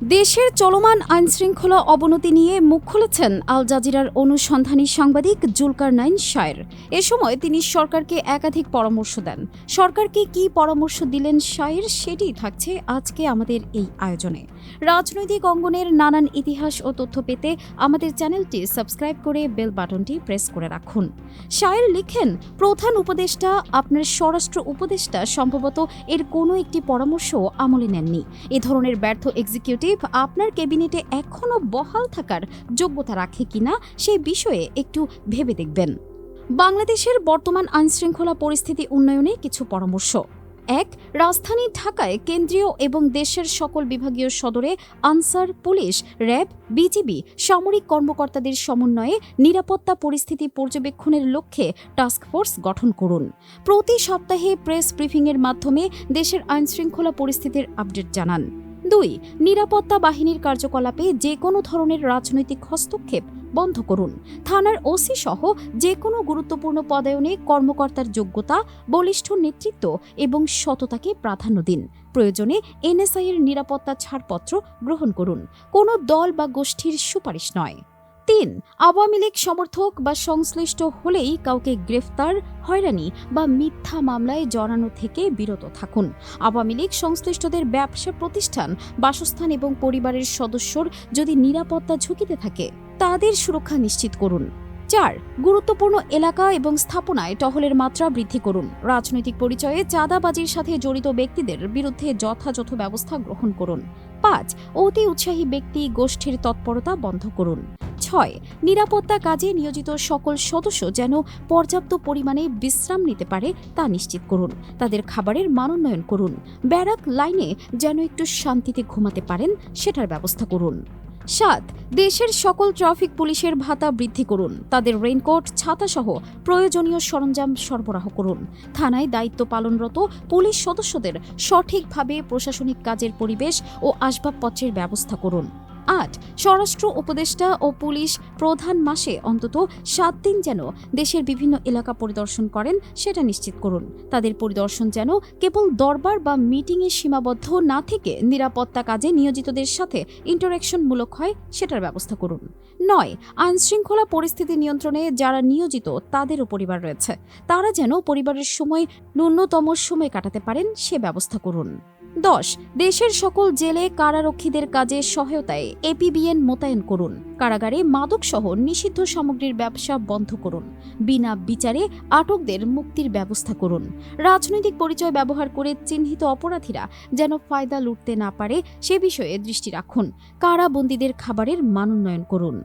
দেশের চলমান আইনশৃঙ্খলা অবনতি নিয়ে মুখ খুলেছেন আল জাজিরার অনুসন্ধানী সাংবাদিক জুলকার নাইন শায়ের। এ সময় তিনি সরকারকে একাধিক পরামর্শ দেন। সরকারকে কি পরামর্শ দিলেন শায়ের সেটি থাকছে আজকে আমাদের এই আয়োজনে। রাজনৈতিক অঙ্গনের নানান ইতিহাস ও তথ্য পেতে আমাদের চ্যানেলটি সাবস্ক্রাইব করে বেল বাটনটি প্রেস করে রাখুন। শায়ের লিখেন, প্রধান উপদেষ্টা, আপনার স্বরাষ্ট্র উপদেষ্টা সম্ভবত এর কোনো একটি পরামর্শ আমলে নেননি। এ ধরনের ব্যর্থ এক্সিকিউটিভ আপনার ক্যাবিনেটে এখনও বহাল থাকার যোগ্যতা রাখে কিনা সেই বিষয়ে একটু ভেবে দেখবেন। বাংলাদেশের বর্তমান আইনশৃঙ্খলা পরিস্থিতি উন্নয়নে কিছু পরামর্শ। এক, রাজধানী ঢাকায় কেন্দ্রীয় এবং দেশের সকল বিভাগীয় সদরে আনসার পুলিশ, র্যাব, বিজিবি, সামরিক কর্মকর্তাদের সমন্বয়ে নিরাপত্তা পরিস্থিতি পর্যবেক্ষণের লক্ষ্যে টাস্কফোর্স গঠন করুন। প্রতি সপ্তাহে প্রেস ব্রিফিংয়ের মাধ্যমে দেশের আইনশৃঙ্খলা পরিস্থিতির আপডেট জানান। দুই, নিরাপত্তা বাহিনীর কার্যকলাপে যে কোনো ধরনের রাজনৈতিক হস্তক্ষেপ বন্ধ করুন। থানার ওসি সহ যে কোনো গুরুত্বপূর্ণ পদায়নে কর্মকর্তার যোগ্যতা, বলিষ্ঠ নেতৃত্ব এবং সততাকে প্রাধান্য দিন। প্রয়োজনে এনএসআইয়ের নিরাপত্তা ছাড়পত্র গ্রহণ করুন। কোনো দল বা গোষ্ঠীর সুপারিশ নয়। তিন, আওয়ামী লীগ সমর্থক বা সংশ্লিষ্ট হলেই কাউকে গ্রেফতার, হয়রানি বা মিথ্যা মামলায় জড়ানো থেকে বিরত থাকুন। আওয়ামী লীগ সংশ্লিষ্টদের ব্যবসা প্রতিষ্ঠান, বাসস্থান এবং পরিবারের সদস্যর যদি নিরাপত্তা ঝুঁকিতে থাকে, তাদের সুরক্ষা নিশ্চিত করুন। চার, গুরুত্বপূর্ণ এলাকা এবং স্থাপনায় টহলের মাত্রা বৃদ্ধি করুন। রাজনৈতিক পরিচয়ে চাঁদাবাজির সাথে জড়িত ব্যক্তিদের বিরুদ্ধে যথাযথ ব্যবস্থা গ্রহণ করুন। পাঁচ, অতি উৎসাহী ব্যক্তি গোষ্ঠীর তৎপরতা বন্ধ করুন। ছয়। নিরাপত্তা কাজে নিয়োজিত সকল সদস্য যেন পর্যাপ্ত পরিমাণে বিশ্রাম নিতে পারে তা নিশ্চিত করুন। তাদের খাবারের মানোন্নয়ন করুন। ব্যারাক লাইনে যেন একটু শান্তিতে ঘুমাতে পারেন, সেটার ব্যবস্থা করুন। সাত, দেশের সকল ট্রাফিক পুলিশের ভাতা বৃদ্ধি করুন। তাদের রেইনকোট, ছাতাসহ প্রয়োজনীয় সরঞ্জাম সরবরাহ করুন। থানায় দায়িত্ব পালনরত পুলিশ সদস্যদের সঠিকভাবে প্রশাসনিক কাজের পরিবেশ ও আসবাবপত্রের ব্যবস্থা করুন। আট। স্বরাষ্ট্র উপদেষ্টা ও পুলিশ প্রধান মাসে অন্তত সাত দিন যেন দেশের বিভিন্ন এলাকা পরিদর্শন করেন, সেটা নিশ্চিত করুন। তাদের পরিদর্শন যেন কেবল দরবার বা মিটিংয়ে সীমাবদ্ধ না থেকে নিরাপত্তা কাজে নিয়োজিতদের সাথে ইন্টারাকশনমূলক হয়, সেটার ব্যবস্থা করুন। নয়। আইন শৃঙ্খলা পরিস্থিতি নিয়ন্ত্রণে যারা নিয়োজিত তাদেরও পরিবার রয়েছে। তারা যেন পরিবারের সময় ন্যূনতম সময় কাটাতে পারেন, সে ব্যবস্থা করুন। দশ, দেশের সকল জেলে কারারক্ষীদের কাজে সহায়তায় এপিবিএন মোতায়েন করুন। কারাগারে মাদকসহ নিষিদ্ধ সামগ্রীর ব্যবসা বন্ধ করুন। বিনা বিচারে আটকদের মুক্তির ব্যবস্থা করুন। রাজনৈতিক পরিচয় ব্যবহার করে চিহ্নিত অপরাধীরা যেন ফায়দা লুটতে না পারে, সে বিষয়ে দৃষ্টি রাখুন। কারাবন্দীদের খাবারের মানোন্নয়ন করুন।